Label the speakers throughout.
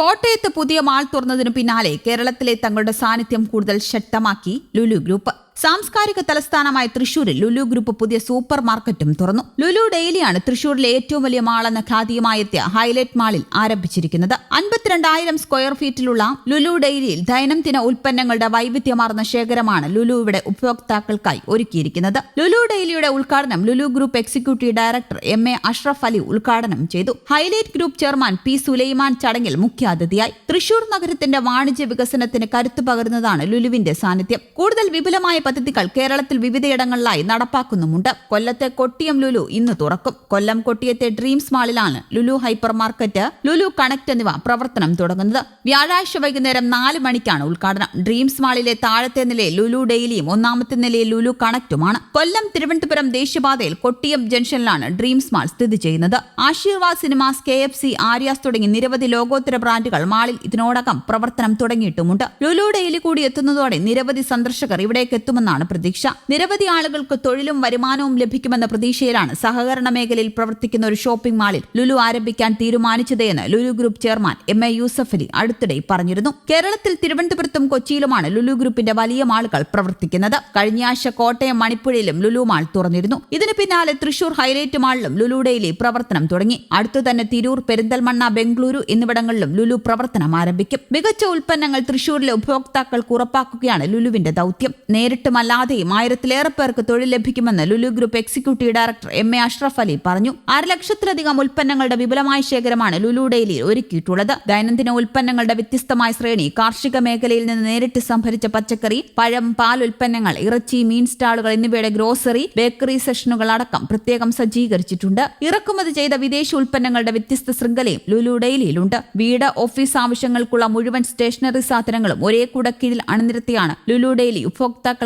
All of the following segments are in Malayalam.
Speaker 1: കോട്ടയത്ത് പുതിയ മാൾ തുറന്നതിനു പിന്നാലെ കേരളത്തിലെ തങ്ങളുടെ സാന്നിധ്യം കൂടുതൽ ശക്തമാക്കി ലുലു ഗ്രൂപ്പ്. സാംസ്കാരിക തലസ്ഥാനമായ തൃശൂരിൽ ലുലു ഗ്രൂപ്പ് പുതിയ സൂപ്പർ മാർക്കറ്റും തുറന്നു. ലുലു ഡെയിലിയാണ് തൃശൂരിലെ ഏറ്റവും വലിയ മാൾ എന്ന ഖ്യാതിയുമായെത്തിയ ഹൈലൈറ്റ് മാളിൽ ആരംഭിച്ചിരിക്കുന്നത്. അൻപത്തിരണ്ടായിരം സ്ക്വയർ ഫീറ്റിലുള്ള ലുലു ഡെയിലിയിൽ ദൈനംദിന ഉൽപ്പന്നങ്ങളുടെ വൈവിധ്യമാർന്ന ശേഖരമാണ് ലുലു ഇവിടെ ഉപഭോക്താക്കൾക്കായി ഒരുക്കിയിരിക്കുന്നത്. ലുലു ഡെയിലിയുടെ ഉദ്ഘാടനം Lulu group executive director M A Ashraf Ali ഉദ്ഘാടനം ചെയ്തു. Hilite group chairman P Sulaiman ചടങ്ങിൽ മുഖ്യാതിഥിയായി. തൃശൂർ നഗരത്തിന്റെ വാണിജ്യ വികസനത്തിന് കരുത്തു പകരുന്നതാണ് ലുലുവിന്റെ സാന്നിധ്യം. കൂടുതൽ വിപുലമായ പദ്ധതികൾ കേരളത്തിൽ വിവിധയിടങ്ങളിലായി നടപ്പാക്കുന്നുമുണ്ട്. കൊല്ലത്തെ കൊട്ടിയം ലുലു ഇന്ന് തുറക്കും. കൊല്ലം കൊട്ടിയത്തെ ഡ്രീംസ് മാളിലാണ് Lulu hyper market Lulu connect എന്നിവ പ്രവർത്തനം തുടങ്ങുന്നത്. വ്യാഴാഴ്ച വൈകുന്നേരം നാല് മണിക്കാണ് ഉദ്ഘാടനം. ഡ്രീംസ് മാളിലെ താഴത്തെ നിലയിൽ ലുലു ഡെയിലിയും ഒന്നാമത്തെ നിലയിൽ ലുലു കണക്റ്റുമാണ് കൊല്ലം തിരുവനന്തപുരം ദേശീയപാതയിൽ കൊട്ടിയം ജംഗ്ഷനിലാണ് ഡ്രീംസ് മാൾ സ്ഥിതി ചെയ്യുന്നത്. Aashirvad Cinemas K F C Aryaas തുടങ്ങി നിരവധി ലോകോത്തര ബ്രാൻഡുകൾ മാളിൽ ഇതിനോടകം പ്രവർത്തനം തുടങ്ങിയിട്ടുമുണ്ട്. ലുലു ഡെയിലി കൂടി എത്തുന്നതോടെ നിരവധി സന്ദർശകർ ഇവിടേക്ക് എത്തുമെന്നാണ് പ്രതീക്ഷ. നിരവധി ആളുകൾക്ക് തൊഴിലും വരുമാനവും ലഭിക്കുമെന്ന പ്രതീക്ഷയിലാണ് സഹകരണ മേഖലയിൽ പ്രവർത്തിക്കുന്ന ഒരു ഷോപ്പിംഗ് മാളിൽ ലുലു ആരംഭിക്കാൻ തീരുമാനിച്ചതെന്ന് Lulu group chairman M A Yusuffali അടുത്തിടെ പറഞ്ഞിരുന്നു. കേരളത്തിൽ തിരുവനന്തപുരത്തും കൊച്ചിയിലുമാണ് ലുലു ഗ്രൂപ്പിന്റെ വലിയ മാളുകൾ പ്രവർത്തിക്കുന്നത്. കഴിഞ്ഞയാഴ്ച കോട്ടയം മണിപ്പുഴയിലും ലുലു മാൾ തുറന്നിരുന്നു. ഇതിന് പിന്നാലെ തൃശൂർ ഹൈലൈറ്റ് മാളിലും ലുലു ഡെയിലി പ്രവർത്തനം തുടങ്ങി. അടുത്തു തന്നെ തിരൂർ പെരിന്തൽമണ്ണ ബംഗളൂരു എന്നിവിടങ്ങളിലും ലുലു പ്രവർത്തനം ആരംഭിക്കും. മികച്ച ഉൽപ്പന്നങ്ങൾ തൃശൂരിലെ ഉപഭോക്താക്കൾക്ക് ഉറപ്പാക്കുകയാണ് ലുലുവിന്റെ ദൗത്യം. നേരിട്ടുമല്ലാതെയും ആയിരത്തിലേറെ പേർക്ക് തൊഴിൽ ലഭിക്കുമെന്ന് Lulu group executive director M A Ashraf Ali പറഞ്ഞു. അര ലക്ഷത്തിലധികം ഉൽപ്പന്നങ്ങളുടെ വിപുലമായ ശേഖരമാണ് ലുലു ഡെയിലിയിൽ ഒരുക്കിയിട്ടുള്ളത്. ദൈനംദിന ഉൽപ്പന്നങ്ങളുടെ വ്യത്യസ്തമായ ശ്രേണി കാർഷിക മേഖലയിൽ നിന്ന് നേരിട്ട് സംഭരിച്ച പച്ചക്കറി പഴം പാൽ ഉൽപ്പന്നങ്ങൾ ഇറച്ചി മീൻ സ്റ്റാളുകൾ എന്നിവയുടെ ഗ്രോസറി ബേക്കറി സെഷനുകൾ അടക്കം പ്രത്യേകം സജ്ജീകരിച്ചിട്ടുണ്ട്. ഇറക്കുമതി ചെയ്ത വിദേശ ഉൽപ്പന്നങ്ങളുടെ വ്യത്യസ്ത ശൃംഖലയും ലുലു ഡെയിലിയിലുണ്ട്. വീട് ഓഫീസ് ആവശ്യങ്ങൾക്കുള്ള മുഴുവൻ സ്റ്റേഷനറി സാധനങ്ങളും ഒരേ കുടക്കീഴിൽ അണിനിരത്തിയാണ് ലുലു ഡെയിലി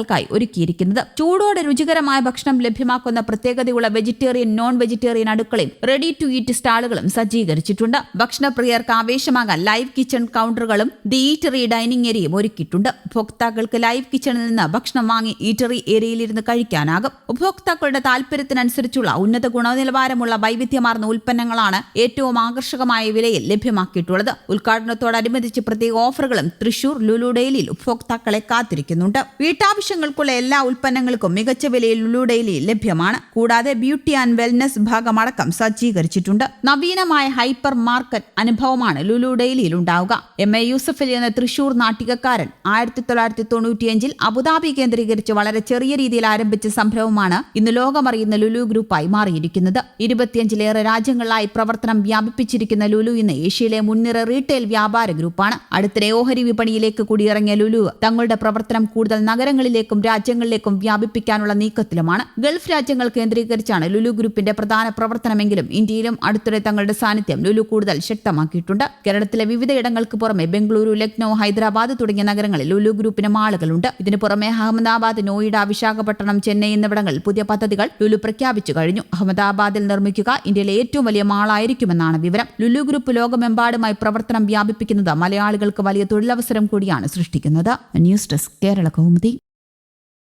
Speaker 1: ഉപഭോക്താക്കൾക്കായി ഒരുക്കിയിരിക്കുന്നത്. ചൂടോടെ രുചികരമായ ഭക്ഷണം ലഭ്യമാക്കുന്ന പ്രത്യേകതയുള്ള വെജിറ്റേറിയൻ നോൺ വെജിറ്റേറിയൻ അടുക്കളയും റെഡി ടു ഈറ്റ് സ്റ്റാളുകളും സജ്ജീകരിച്ചിട്ടുണ്ട്. ഭക്ഷണപ്രിയർക്ക് ആവേശമാകാൻ ലൈവ് കിച്ചൺ കൗണ്ടറുകളും ദി ഈറ്ററി ഡൈനിങ് ഏരിയയും ഒരുക്കിയിട്ടുണ്ട്. ഉപഭോക്താക്കൾക്ക് ലൈവ് കിച്ചണിൽ നിന്ന് ഭക്ഷണം വാങ്ങി ഈറ്ററി ഏരിയയിലിരുന്ന് കഴിക്കാനാകും. ഉപഭോക്താക്കളുടെ താല്പര്യത്തിനനുസരിച്ചുള്ള ഉന്നത ഗുണനിലവാരമുള്ള വൈവിധ്യമാർന്ന ഉൽപ്പന്നങ്ങളാണ് ഏറ്റവും ആകർഷകമായ വിലയിൽ ലഭ്യമാക്കിയിട്ടുള്ളത്. ഉദ്ഘാടനത്തോടനുബന്ധിച്ച് പ്രത്യേക ഓഫറുകളും തൃശൂർ ലുലു ഉപഭോക്താക്കളെ കാത്തിരിക്കുന്നുണ്ട്. വീട്ടാവശ്യങ്ങൾക്കുള്ള എല്ലാ ഉൽപ്പന്നങ്ങൾക്കും മികച്ച വിലയിൽ ലുലു ഡെയിലി ലഭ്യമാണ്. കൂടാതെ ബ്യൂട്ടി ആൻഡ് വെൽനസ് ഭാഗമടക്കം സജ്ജീകരിച്ചിട്ടുണ്ട്. നവീനമായ ഹൈപ്പർ മാർക്കറ്റ് അനുഭവമാണ് ലുലു ഡെയിലിയിൽ ഉണ്ടാവുക. എം എ യൂസഫലി എന്ന തൃശൂർ നാട്ടികക്കാരൻ ആയിരത്തി തൊള്ളായിരത്തി തൊണ്ണൂറ്റിയഞ്ചിൽ അബുദാബി കേന്ദ്രീകരിച്ച് വളരെ ചെറിയ രീതിയിൽ ആരംഭിച്ച സംരംഭമാണ് ഇന്ന് ലോകമറിയുന്ന ലുലു ഗ്രൂപ്പായി മാറിയിരിക്കുന്നത്. ഇരുപത്തിയഞ്ചിലേറെ രാജ്യങ്ങളിലായി പ്രവർത്തനം വ്യാപിപ്പിച്ചിരിക്കുന്ന ലുലു ഇന്ന് ഏഷ്യയിലെ മുൻനിര റീറ്റെയിൽ വ്യാപാര ഗ്രൂപ്പാണ്. അടുത്തിടെ ഓഹരി വിപണിയിലേക്ക് കൂടിയിറങ്ങിയ ലുലു തങ്ങളുടെ പ്രവർത്തനം കൂടുതൽ നഗരങ്ങളിലേക്കും രാജ്യങ്ങളിലേക്കും വ്യാപിപ്പിക്കാനുള്ള നീക്കത്തിലുമാണ്. ഗൾഫ് രാജ്യങ്ങൾ കേന്ദ്രീകരിച്ചാണ് ലുലു ഗ്രൂപ്പിന്റെ പ്രധാന പ്രവർത്തനമെങ്കിലും ഇന്ത്യയിലും അടുത്തിടെ തങ്ങളുടെ സാന്നിധ്യം ലുലു കൂടുതൽ ശക്തമാക്കിയിട്ടുണ്ട്. കേരളത്തിലെ വിവിധയിടങ്ങൾക്ക് പുറമെ ബംഗളൂരു ലക്നൌ ഹൈദരാബാദ് തുടങ്ങിയ നഗരങ്ങളിൽ ലുലു ഗ്രൂപ്പിന് മാളുകളുണ്ട്. ഇതിനു പുറമെ അഹമ്മദാബാദ് നോയിഡ വിശാഖപട്ടണം ചെന്നൈ എന്നിവിടങ്ങളിൽ പുതിയ പദ്ധതികൾ ലുലു പ്രഖ്യാപിച്ചു കഴിഞ്ഞു. അഹമ്മദാബാദിൽ നിർമ്മിക്കുക ഇന്ത്യയിലെ ഏറ്റവും വലിയ മാളായിരിക്കുമെന്നാണ് വിവരം. ലുലു ഗ്രൂപ്പ് ലോകമെമ്പാടുമായി പ്രവർത്തനം വ്യാപിപ്പിക്കുന്നത് മലയാളികൾക്ക് വലിയ തൊഴിലവസരം കൂടിയാണ് സൃഷ്ടിക്കുന്നത്. News desk Kerala Kaumudi.